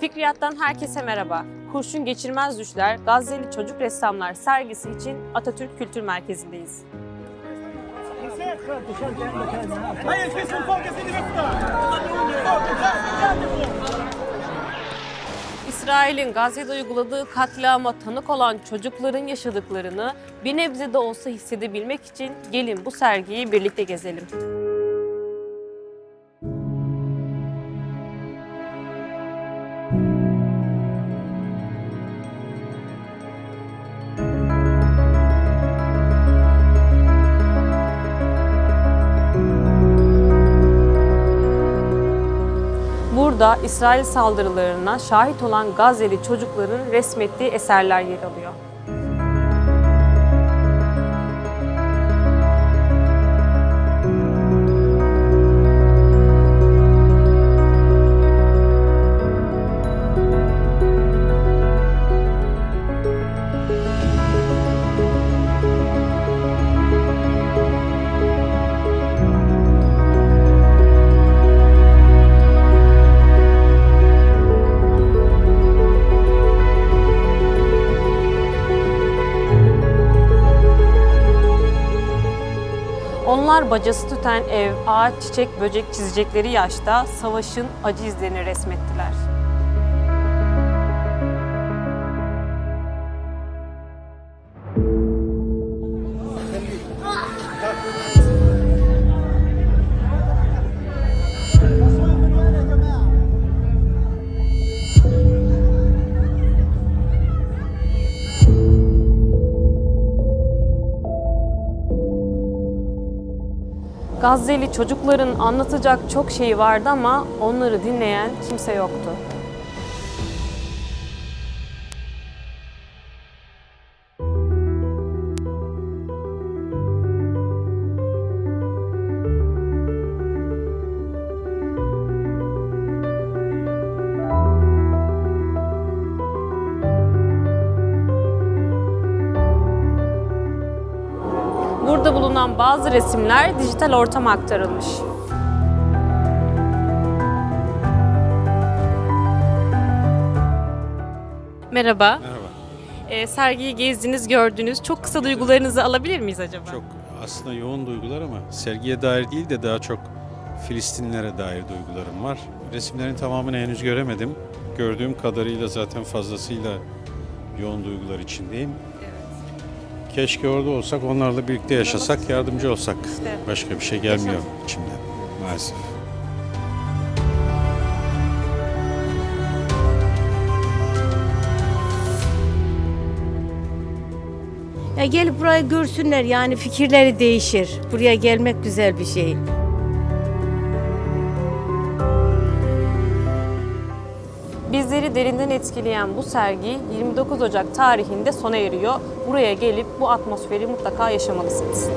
Fikriyat'tan herkese merhaba. Kurşun Geçirmez Düşler Gazze'li Çocuk Ressamlar sergisi için Atatürk Kültür Merkezi'ndeyiz. İsrail'in Gazze'de uyguladığı katliama tanık olan çocukların yaşadıklarını bir nebze de olsa hissedebilmek için gelin bu sergiyi birlikte gezelim. Burada İsrail saldırılarına şahit olan Gazze'li çocukların resmettiği eserler yer alıyor. Onlar bacası tüten ev, ağaç, çiçek, böcek çizecekleri yaşta savaşın acı izlerini resmettiler. Gazze'li çocukların anlatacak çok şeyi vardı ama onları dinleyen kimse yoktu. Burada bulunan bazı resimler dijital ortama aktarılmış. Merhaba. Merhaba. Ee, sergiyi gezdiniz, gördünüz. Çok kısa duygularınızı alabilir miyiz acaba? Çok aslında yoğun duygular ama sergiye dair değil de daha çok Filistinlere dair duygularım var. Resimlerin tamamını henüz göremedim. Gördüğüm kadarıyla zaten fazlasıyla yoğun duygular içindeyim. Keşke orada olsak, onlarla birlikte yaşasak, yardımcı olsak. İşte. Başka bir şey gelmiyor içimden maalesef. Ya gelip burayı görsünler yani fikirleri değişir. Buraya gelmek güzel bir şey. Bizleri derinden etkileyen bu sergi 29 Ocak tarihinde sona eriyor. Buraya gelip bu atmosferi mutlaka yaşamalısınız.